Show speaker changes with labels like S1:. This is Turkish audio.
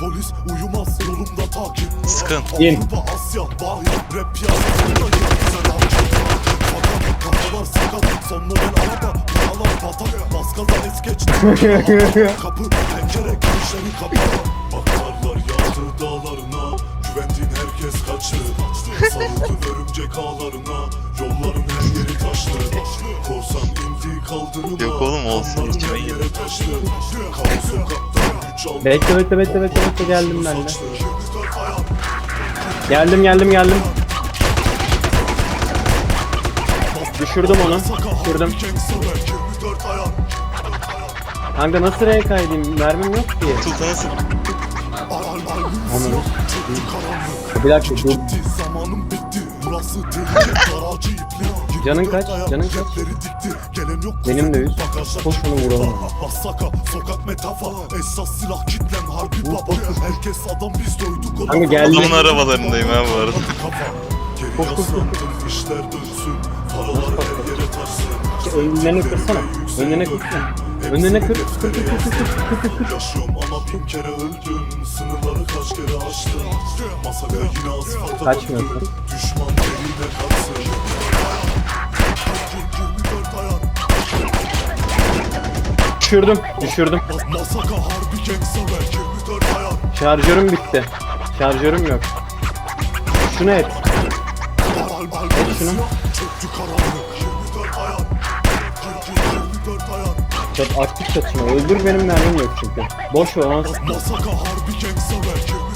S1: Polis uyumaz yolumda takip
S2: Sıkın.
S1: Avrupa Asya Bahya Rap güzel Fakat kafalar sakat. Paralar es geç Kapı pencere girişleri kapalı. Bakarlar yağdı dağlarına. Güvendiğin herkes kaçtı. Sarıldı örümcek ağlarına. Yolların her yeri taştı. Korsan indi kaldırıma.
S2: Yok oğlum, olsun, içime
S1: Kamu sokakta
S3: Bekle bekle bekle bekle bekle geldim ben de.
S1: Saçlı, 24 ayak
S3: Geldim geldim geldim. Düşürdüm onu. Düşürdüm. Kanka nasıl R'ye kaydayım? Mermim yok ki.
S2: Sultan'a sık.
S3: Onu. Bir dakika dur.
S1: Burası deli garajı ipli.
S3: Canın kaç? Canın kaç?
S1: Gelen yok.
S3: Benim de yüz.
S1: Bagajda
S3: Koş onu vuralım.
S1: Basaka, sokak metafa. Esas silah kitlen harbi baba. Herkes adam biz doyduk.
S3: Kanka geldi.
S2: Adamın arabalarındayım ha bu arada.
S3: Koş, koş, koş.
S1: işler dönsün. Paralar her yere taşsın.
S3: Önlerine kırsana. Önlerine kırsana. Önlerine kır. Kır kır kır kır kır kır kır.
S1: Yaşıyorum ama bin kere öldüm Sınırları kaç kere aştım Masaka yine asfalta
S3: Kaçmıyorsun.
S1: Düşman eline kalsın 24 ayak
S3: Düşürdüm. Düşürdüm.
S1: Masaka harbi gangsta rap 24 ayak
S3: Şarjörüm bitti. Şarjörüm yok. Şunu et.
S1: Al al
S3: Et şunu.
S1: Çöktü karanlık 24 ayak 24 ayak
S3: Çat aktif çatışma. Öldür benim mermim yok çünkü. Boş ver ona
S1: Masaka harbi gangsta rap 24 ayak